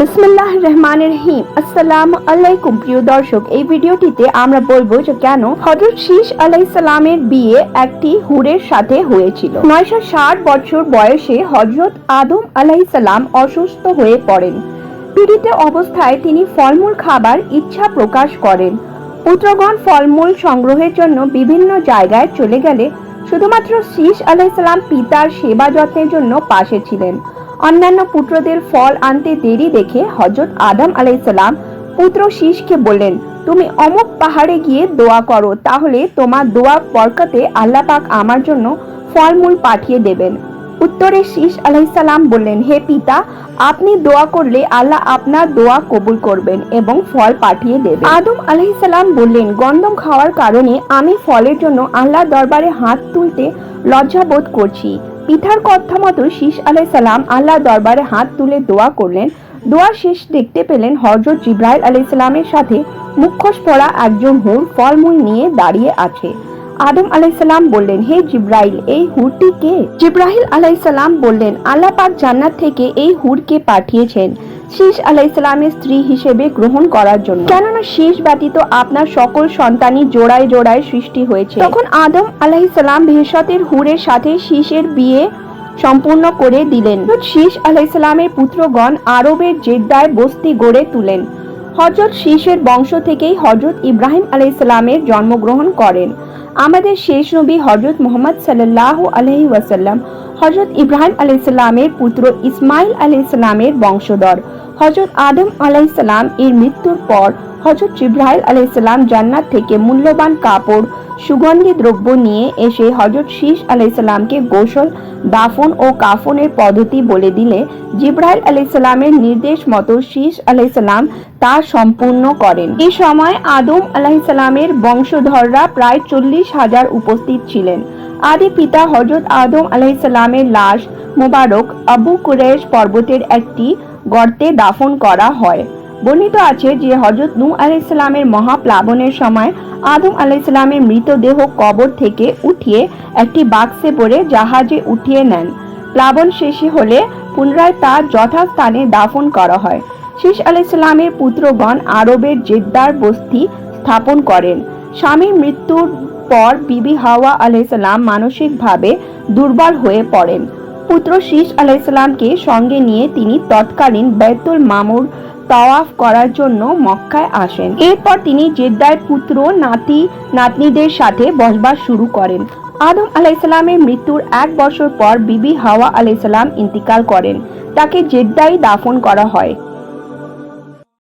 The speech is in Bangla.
বিসমিল্লাহ রহমান রহিম আসসালামু আলাইকুম প্রিয় দর্শক, এই ভিডিওটিতে আমরা বলব যে কেন হজরত শীষ আলাইসালামের বিয়ে একটি হুরের সাথে হয়েছিল। নয়শো ষাট বছর বয়সে হজরত আদম আলাইসালাম অসুস্থ হয়ে পড়েন। পীড়িত অবস্থায় তিনি ফলমূল খাবার ইচ্ছা প্রকাশ করেন। পুত্রগণ ফলমূল সংগ্রহের জন্য বিভিন্ন জায়গায় চলে গেলে শুধুমাত্র শীষ আলাইসালাম পিতার সেবা যত্নের জন্য পাশে ছিলেন। অন্যান্য পুত্রদের ফল আনতে দেরি দেখে হজরত আদম আলাইসালাম পুত্র শীষকে বললেন, তুমি অমুক পাহাড়ে গিয়ে দোয়া করো, তাহলে তোমার দোয়া বরকতে আল্লাহ পাক আমার জন্য ফলমূল পাঠিয়ে দেবেন। উত্তরে শীষ আলাইসালাম বললেন, হে পিতা, আপনি দোয়া করলে আল্লাহ আপনার দোয়া কবুল করবেন এবং ফল পাঠিয়ে দেবেন। আদম আলাইসালাম বললেন, গন্ধম খাওয়ার কারণে আমি ফলের জন্য আল্লাহ দরবারে হাত তুলতে লজ্জাবোধ করছি। পিতার কথা মতো শীষ আলাই সালাম আল্লাহ দরবারে হাত তুলে দোয়া করলেন। দোয়া শেষ দেখতে পেলেন হজরত জিব্রাইল আলাইসালামের সাথে মুখোশ পরা একজন হুর ফলমূল নিয়ে দাঁড়িয়ে আছে। আদম আলাইসালাম বললেন, হে জিব্রাইল, এই হুরটি কে? জিব্রাহিল আলাইসালাম বললেন, আল্লাহ পাক জান্নাত থেকে এই হুরকে পাঠিয়েছেন শীষ আলাইসালামের স্ত্রী হিসেবে গ্রহণ করার জন্য। কেননা শীষ ব্যতীত আপনার সকল সন্তানই জোড়ায় জোড়ায় সৃষ্টি হয়েছে। তখন আদম আলাইসালাম ভেষতের হুরের সাথে শীষের বিয়ে সম্পূর্ণ করে দিলেন। শীষ আলাইসালামের পুত্রগণ আরবের জেদ্দায় বস্তি গড়ে তুলেন। হজরত শীষের বংশ থেকেই হজরত ইব্রাহিম আলাইসালামের জন্মগ্রহণ করেন। আমাদের শেষ নবী হজরত মোহাম্মদ সাল্লাহ আলহি ওয়াসাল্লাম হজরত ইব্রাহিম আলাইসাল্লামের পুত্র ইসমাইল আলাইসাল্লামের বংশধর। হজরত আদম আলাইসাল্লাম এর মৃত্যুর পর হজরত জিব্রাহিল আলাইসাল্লাম জান্নাত থেকে মূল্যবান কাপড়, সুগন্ধি দ্রব্য নিয়ে এসে হজরত শীষ আলাইসাল্লামকে গোসল, দাফন ও কাফনের পদ্ধতি বলে দিলে জিব্রাইল আলাইসাল্লামের নির্দেশ মতো শীষ আলাইসাল্লাম তা সম্পূর্ণ করেন। এ সময় আদম আলাইসাল্লামের বংশধররা প্রায় চল্লিশ হাজার উপস্থিত ছিলেন। আদি পিতা হজরত আদম আলাইসাল্লামের লাশ মোবারক আবু কুরেশ পর্বতের একটি গর্তে দাফন করা হয়। বর্ণিত আছে যে হজরত নূ আলাইসাল্লামের মহাপ্লাবনের সময় আদম আলাইসাল্লামের মৃতদেহ কবর থেকে উঠিয়ে একটি বাক্সে পরে জাহাজে উঠিয়ে নেন। প্লাবন শেষে হলে পুনরায় তা যথাস্থানে দাফন করা হয়। শীষ আলাইসাল্লামের পুত্রগণ আরবের জেদ্দার বস্তি স্থাপন করেন। স্বামীর মৃত্যুর পর বিবি হাওয়া আলাইসাল্লাম মানসিকভাবে দুর্বল হয়ে পড়েন। পুত্র শীষ আলাইসালামকে সঙ্গে নিয়ে তিনি তৎকালীন বেতুল মামুর তাওয়াফ করার জন্য মক্কায় আসেন। এরপর তিনি জেদ্দায় পুত্র নাতি, নাতনিদের সাথে বসবাস শুরু করেন। আদম আলাইসালামের মৃত্যুর এক বছর পর বিবি হাওয়া আলাইসালাম ইন্তিকাল করেন। তাকে জেদ্দায় দাফন করা হয়।